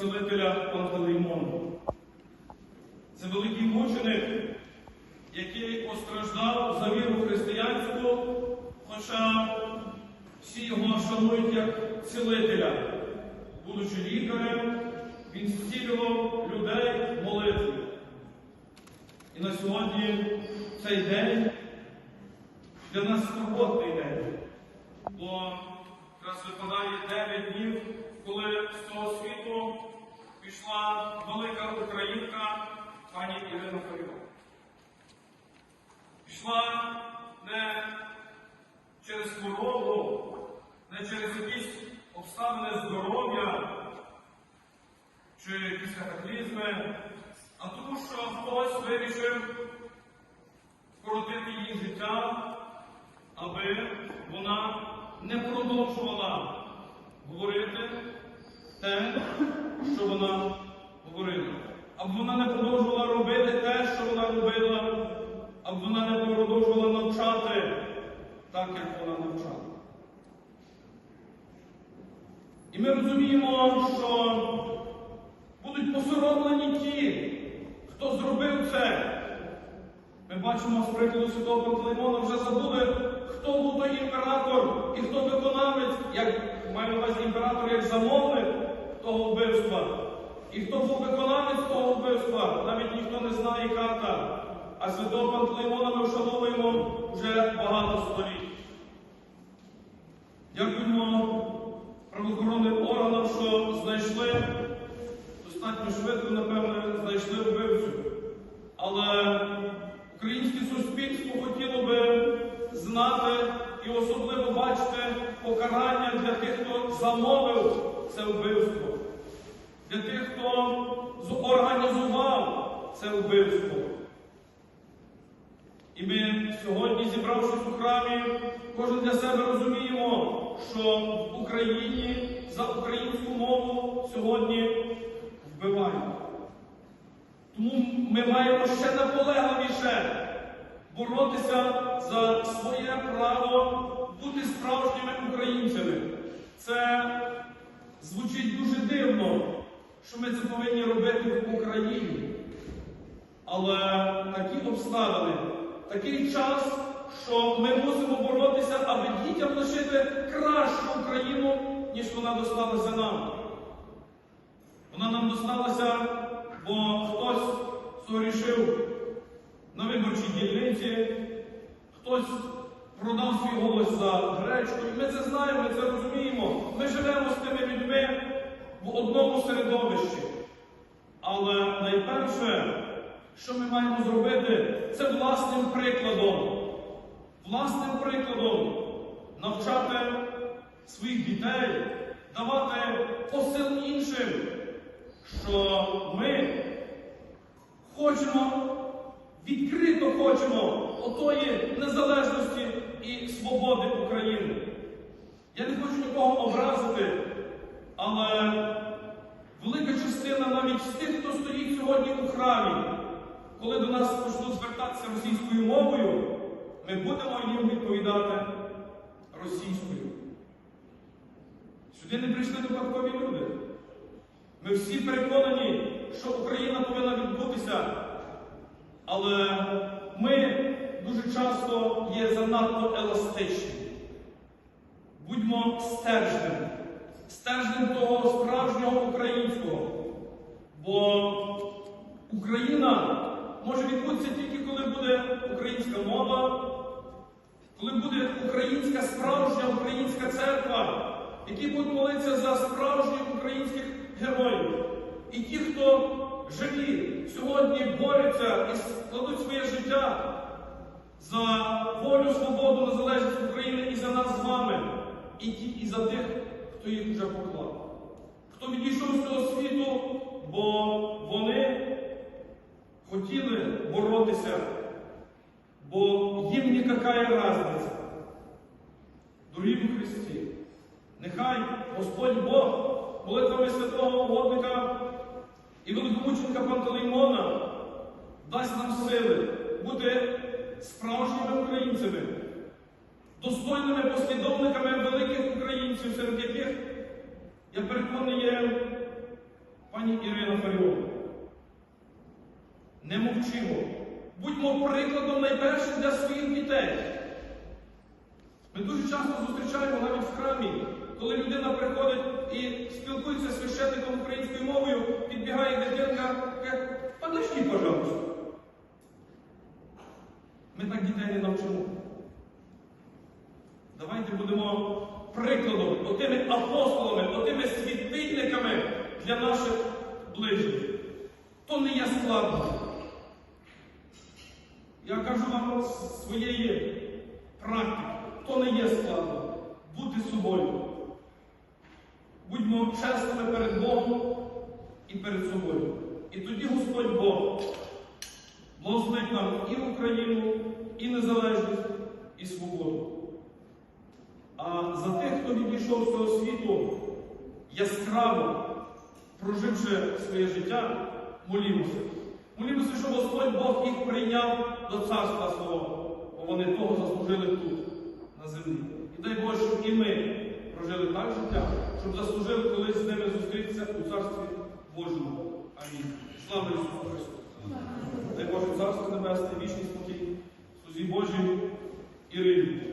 цілителя Пантелеймона. Це великий мученик, який постраждав за віру християнську, хоча всі його шанують як цілителя, будучи лікарем, він зцілював людей молитвою. І на сьогодні цей день для нас скорботний день, бо якраз випадає 9 днів, коли з цього світу пішла велика українка пані Ірина Фаріон. Пішла не через хворобу, не через якісь обставини здоров'я чи якісь катаклізми, а тому, що хтось вирішив скоротити її життя, аби вона не продовжувала говорити те, що вона говорила. Аби вона не продовжувала робити те, що вона робила, аби вона не продовжувала навчати так, як вона навчала. І ми розуміємо, що будуть посоромлені ті, хто зробив це. Ми бачимо з прикладу святого Пантелеймона, вже забули, хто був той імператор і хто виконавець, як маю на увазі імператор як замовник того вбивства. І хто був виконавець того вбивства, навіть ніхто не знає карта. А святого Пантелеймона ми вшановуємо вже багато століть. Дякуємо правоохоронним органам, що знайшли достатньо швидко, напевне, знайшли вбивцю. Але українське суспільство хотіло би знати і особливо бачити покарання для тих, хто замовив це вбивство, для тих, хто зорганізував це вбивство. І ми сьогодні, зібравшись у храмі, кожен для себе розуміємо, що в Україні за українську мову сьогодні вбивають. Тому ми маємо ще наполегливіше боротися за своє право бути справжніми українцями. Це звучить дуже дивно, що ми це повинні робити в Україні. Але такі обставини, такий час, що ми мусимо боротися, аби дітям лишити кращу Україну, ніж вона досталася нам. Вона нам досталася, бо хтось согрішив на виборчій дільниці, хтось продав свій голос за гречку. Ми це знаємо, ми це розуміємо. Ми живемо з тими людьми в одному середовищі. Але найперше, що ми маємо зробити, це власним прикладом. Власним прикладом навчати своїх дітей, давати посил іншим, що ми хочемо, відкрито хочемо отої незалежності і свободи України. Я не хочу нікого образити, але велика частина навіть з тих, хто стоїть сьогодні у храмі, коли до нас почнуть звертатися російською мовою, ми будемо їм відповідати російською. Сюди не прийшли випадкові люди. Ми всі переконані, що Україна повинна відбутися. Але ми дуже часто є занадто еластичні. Будьмо стержнем, стержнем того справжнього українського. Бо Україна може відбутися тільки коли буде українська мова, коли буде українська справжня українська церква, які будуть молитися за справжніх українських героїв. І ті, хто живі, сьогодні борються і складуть своє життя за волю, свободу, незалежність України і за нас з вами, і і за тих, хто їх вже поклав. Хто відійшов з цього світу, бо вони хотіли боротися, бо їм ніяка різниця. Дорогі Христі, нехай Господь Бог молитвами святого угодника і великомученика Пантелеймона дасть нам сили бути українцями, достойними послідовниками великих українців, серед яких, я переконаний, є пані Ірина Фаріон. Не мовчимо. Будьмо прикладом найпершим для своїх дітей. Ми дуже часто зустрічаємо навіть в храмі, коли людина приходить і спілкується з священником українською мовою, підбігає дитинка, Ми так дітей не навчимо. Давайте будемо прикладом, отими апостолами, отими світильниками для наших ближніх. То не є складно. Я кажу вам своєї практики, то не є складно. Бути собою. Будьмо чесними перед Богом і перед собою. І тоді Господь Бог благословить нам і Україну, і незалежність, і свободу. А за тих, хто відійшов з цього світу, яскраво проживши своє життя, молімося. Молімося, щоб Господь Бог їх прийняв до царства свого, бо вони того заслужили тут, на землі. І дай Боже, щоб і ми прожили так життя, щоб заслужили колись з ними зустрітися у Царстві Божому. Амінь. Слава Ісусу Христу! Дай Боже Царство Небесне, вічний спокій, слузі Божій і рибі.